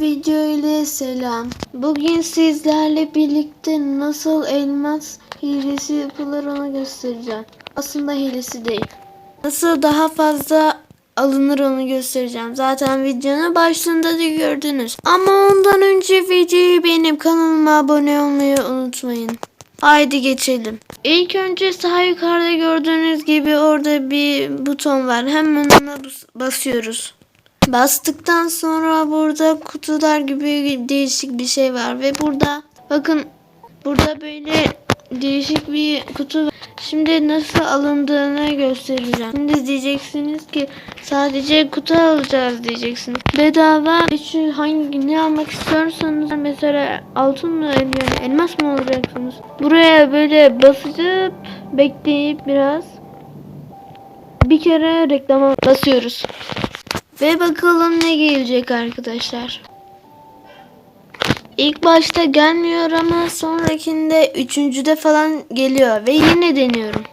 video ile selam. Bugün sizlerle birlikte nasıl elmas hilesi yapılır onu göstereceğim. Aslında hilesi değil. Nasıl daha fazla alınır onu göstereceğim. Zaten videonun başında da gördünüz. Ama ondan önce videoyu beğenip kanalıma abone olmayı unutmayın. Haydi geçelim. İlk önce sağ yukarıda gördüğünüz gibi orada bir buton var. Hemen ona bas- basıyoruz. Bastıktan sonra burada kutular gibi değişik bir şey var ve burada bakın burada böyle değişik bir kutu var. Şimdi nasıl alındığını göstereceğim. Şimdi diyeceksiniz ki sadece kutu alacağız diyeceksiniz. Bedava şu hangi ne almak istiyorsanız mesela altın mı yani elmas mı alacaksınız? Buraya böyle basıp bekleyip biraz bir kere reklama basıyoruz. Ve bakalım ne gelecek arkadaşlar. İlk başta gelmiyor ama sonrakinde üçüncüde falan geliyor ve yine deniyorum.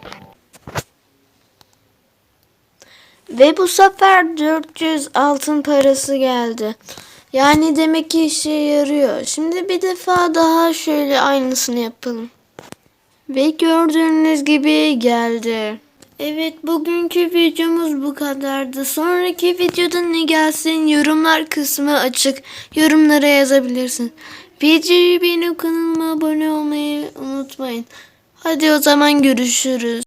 Ve bu sefer 400 altın parası geldi. Yani demek ki işe yarıyor. Şimdi bir defa daha şöyle aynısını yapalım. Ve gördüğünüz gibi geldi. Evet bugünkü videomuz bu kadardı. Sonraki videoda ne gelsin yorumlar kısmı açık. Yorumlara yazabilirsin. Videoyu beğenip kanalıma abone olmayı unutmayın. Hadi o zaman görüşürüz.